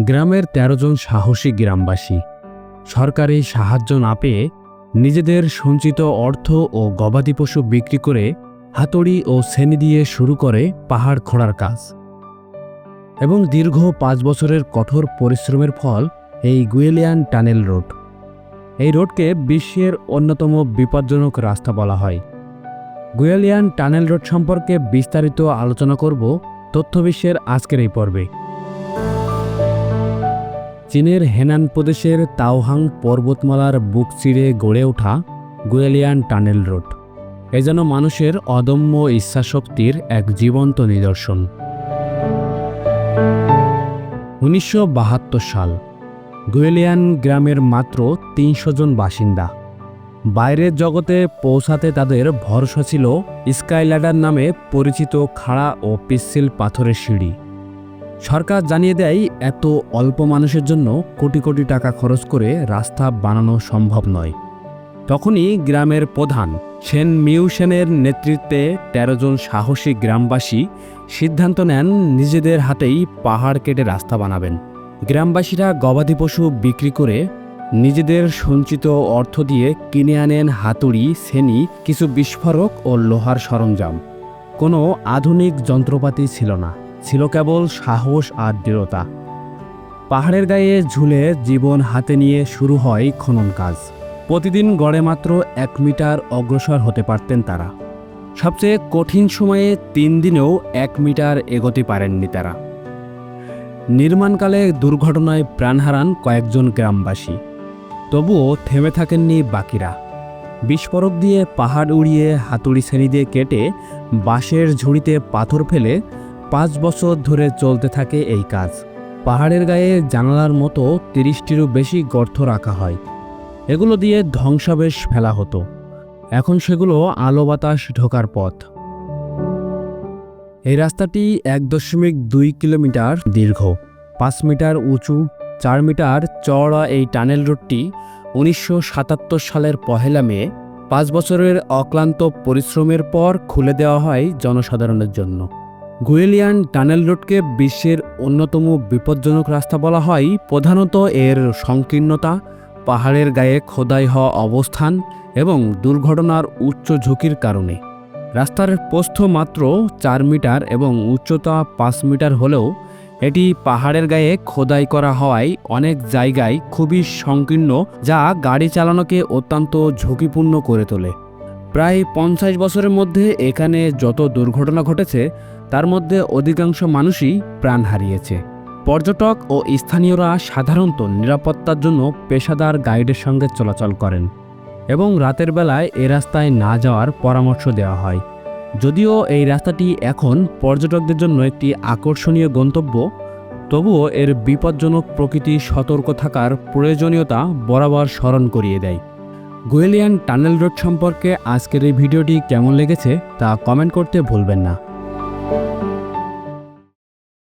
গ্রামের ১৩ জন সাহসী গ্রামবাসী। সরকারি সাহায্য না পেয়ে নিজেদের সঞ্চিত অর্থ ও গবাদি পশু বিক্রি করে হাতুড়ি ও শ্রেণি দিয়ে শুরু করে পাহাড় খোঁড়ার কাজ। এবং দীর্ঘ পাঁচ বছরের কঠোর পরিশ্রমের ফল এই গুয়েলিয়ান টানেল রোড। এই রোডকে বিশ্বের অন্যতম বিপজ্জনক রাস্তা বলা হয়। গুয়েলিয়ান টানেল রোড সম্পর্কে বিস্তারিত আলোচনা করব তথ্য বিশ্বের আজকের এই পর্বে। চীনের হেনান প্রদেশের তাওহাং পর্বতমালার বুক চিড়ে গড়ে ওঠা গুয়েলিয়ান টানেল রোড। এ যেন মানুষের অদম্য ইচ্ছাশক্তির এক জীবন্ত নিদর্শন। উনিশশো বাহাত্তর সাল, গুয়েলিয়ান গ্রামের মাত্র তিনশো জন বাসিন্দা। বাইরের জগতে পৌঁছাতে তাদের ভরসা ছিল স্কাইল্যাডার নামে পরিচিত খাড়া ও পিচ্ছিল পাথরের সিঁড়ি। সরকার জানিয়ে দেয়, এত অল্প মানুষের জন্য কোটি কোটি টাকা খরচ করে রাস্তা বানানো সম্ভব নয়। তখনই গ্রামের প্রধান সেন মিউ সেনের নেতৃত্বে ১৩ জন সাহসী গ্রামবাসী সিদ্ধান্ত নেন নিজেদের হাতেই পাহাড় কেটে রাস্তা বানাবেন। গ্রামবাসীরা গবাদি পশু বিক্রি করে নিজেদের সঞ্চিত অর্থ দিয়ে কিনে আনেন হাতুড়ি, সেনি, কিছু বিস্ফোরক ও লোহার সরঞ্জাম। কোনো আধুনিক যন্ত্রপাতি ছিল না। ছিল কেবল সাহস আর দৃঢ়তা। পাহাড়ের গায়ে ঝুলে জীবন হাতে নিয়ে শুরু হয় খনন কাজ। প্রতিদিন গড়ে মাত্র এক মিটার অগ্রসর হতে পারতেন তারা। সবচেয়ে কঠিন সময়ে তিন দিনেও এক মিটার এগোতে পারেননি তারা। নির্মাণকালে দুর্ঘটনায় প্রাণ হারান কয়েকজন গ্রামবাসী। তবুও থেমে থাকেননি বাকিরা। বিস্ফোরক দিয়ে পাহাড় উড়িয়ে হাতুড়ি শ্রেণি দিয়ে কেটে বাঁশের ঝুড়িতে পাথর ফেলে পাঁচ বছর ধরে চলতে থাকে এই কাজ। পাহাড়ের গায়ে জানালার মতো তিরিশটিরও বেশি গর্ত রাখা হয়। এগুলো দিয়ে ধ্বংসাবেশ ফেলা হতো। এখন সেগুলো আলো বাতাস ঢোকার পথ। এই রাস্তাটি এক দশমিক দুই কিলোমিটার দীর্ঘ, পাঁচ মিটার উঁচু, চার মিটার চওড়া এই টানেল রোডটি উনিশশো সাতাত্তর সালের পহেলা মে, পাঁচ বছরের অক্লান্ত পরিশ্রমের পর খুলে দেওয়া হয় জনসাধারণের জন্য। গুয়েলিয়ান টানেল রোডকে বিশ্বের অন্যতম বিপজ্জনক রাস্তা বলা হয়, প্রধানত এর সংকীর্ণতা, পাহাড়ের গায়ে খোদাই হওয়া অবস্থান এবং দুর্ঘটনার উচ্চ ঝুঁকির কারণে। রাস্তার প্রস্থ মাত্র চার মিটার এবং উচ্চতা পাঁচ মিটার হলেও এটি পাহাড়ের গায়ে খোদাই করা হওয়ায় অনেক জায়গায় খুবই সংকীর্ণ, যা গাড়ি চালানোকে অত্যন্ত ঝুঁকিপূর্ণ করে তোলে। প্রায় পঞ্চাশ বছরের মধ্যে এখানে যত দুর্ঘটনা ঘটেছে, তার মধ্যে অধিকাংশ মানুষই প্রাণ হারিয়েছে। পর্যটক ও স্থানীয়রা সাধারণত নিরাপত্তার জন্য পেশাদার গাইডের সঙ্গে চলাচল করেন এবং রাতের বেলায় এ রাস্তায় না যাওয়ার পরামর্শ দেওয়া হয়। যদিও এই রাস্তাটি এখন পর্যটকদের জন্য একটি আকর্ষণীয় গন্তব্য, তবুও এর বিপজ্জনক প্রকৃতি সতর্ক থাকার প্রয়োজনীয়তা বরাবর স্মরণ করিয়ে দেয়। গুয়েলিয়ান টানেল রোড সম্পর্কে আজকের এই ভিডিওটি কেমন লেগেছে তা কমেন্ট করতে ভুলবেন না।